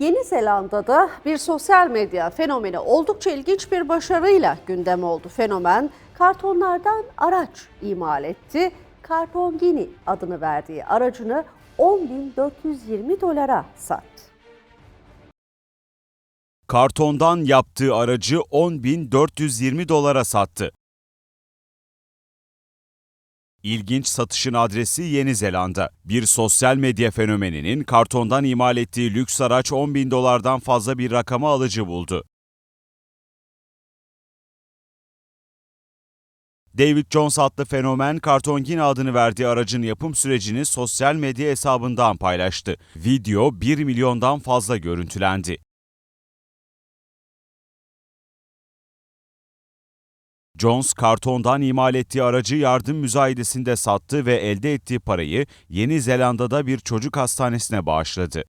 Yeni Zelanda'da bir sosyal medya fenomeni oldukça ilginç bir başarıyla gündem oldu. Fenomen kartonlardan araç imal etti. Kartongini adını verdiği aracını 10.420 dolara sattı. Kartondan yaptığı aracı 10.420 dolara sattı. İlginç satışın adresi Yeni Zelanda. Bir sosyal medya fenomeninin kartondan imal ettiği lüks araç 10 bin dolardan fazla bir rakama alıcı buldu. David Jones adlı fenomen Kartongin adını verdiği aracın yapım sürecini sosyal medya hesabından paylaştı. Video 1 milyondan fazla görüntülendi. Jones kartondan imal ettiği aracı yardım müzayedesinde sattı ve elde ettiği parayı Yeni Zelanda'da bir çocuk hastanesine bağışladı.